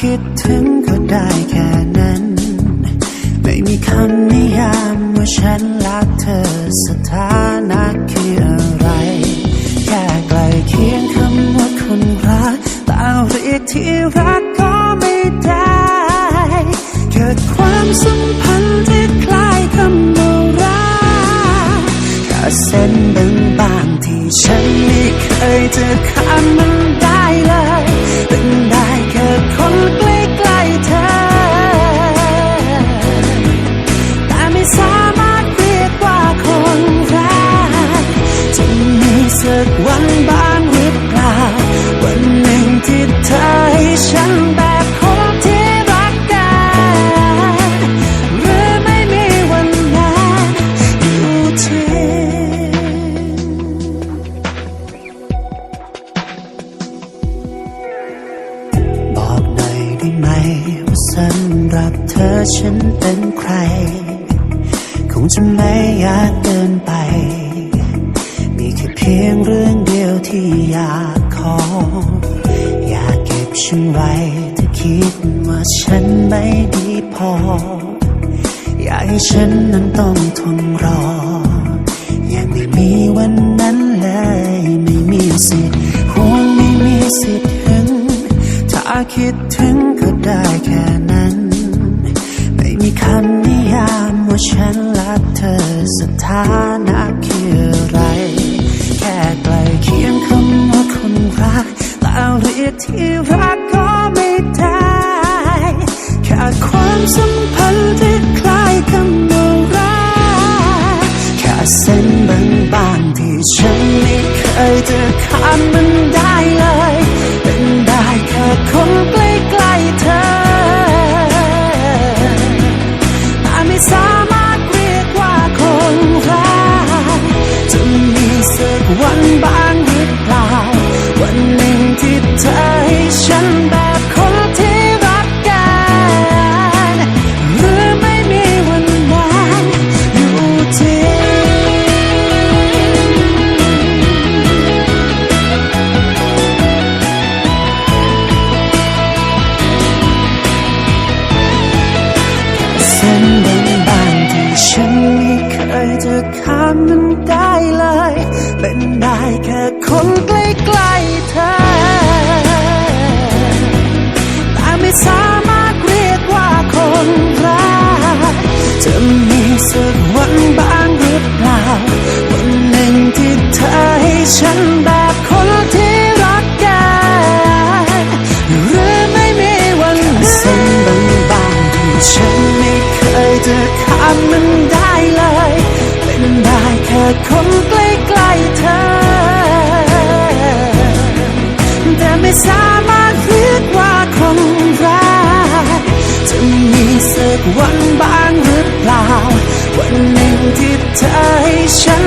คิดถึงก็ได้แค่นั้น ไม่มีคำนิยามว่าฉันรักเธอสถานะคืออะไร แค่ใกลเคียงคำว่าคนรักแต่เรียกที่รักก็ไม่ได้ เกิดความสัมพันธ์ที่คล้ายคำว่ารักแค่เส้นบางบางๆที่ฉันไม่เคยจะข้ามมันได้เลยเป็นได้แค่ คนใกล้ๆเธอ แต่ไม่สามารถเรียกว่าคนรักจะมีสักวันบ้างำหรับเธอฉันเป็นใคร คงจะไม่ยากเกินไป มีแค่เพียงเรื่องเดียวที่อยากขอ อยากเก็บฉันไว้ถ้าคิดว่าฉันไม่ดีพอ อยากให้ฉันนั้นต้องทนรอ ยังไม่มีวันนั้นเลย ไม่มีสิทธิ์ห่วงไม่มีสิทธิ์ถึง ถ้าคิดถึงก็ได้แค่ คำนิยามว่าฉันรักเธอสถานะคืออะไร แค่ใกล้เคียงคำว่าคนรักแต่เรียกที่รักก็ไม่ได้แค่ความสัมพันธ์ที่คล้ายคำว่ารักแค่เส้นบางๆที่ฉันไม่เคยจะข้ามมัน เส้นบางๆที่ฉันไม่เคยจะข้ามมันได้เลย เป็นได้แค่คนใกล้ๆเธอ แต่ไม่สามารถเรียกว่าคนรักจะม สั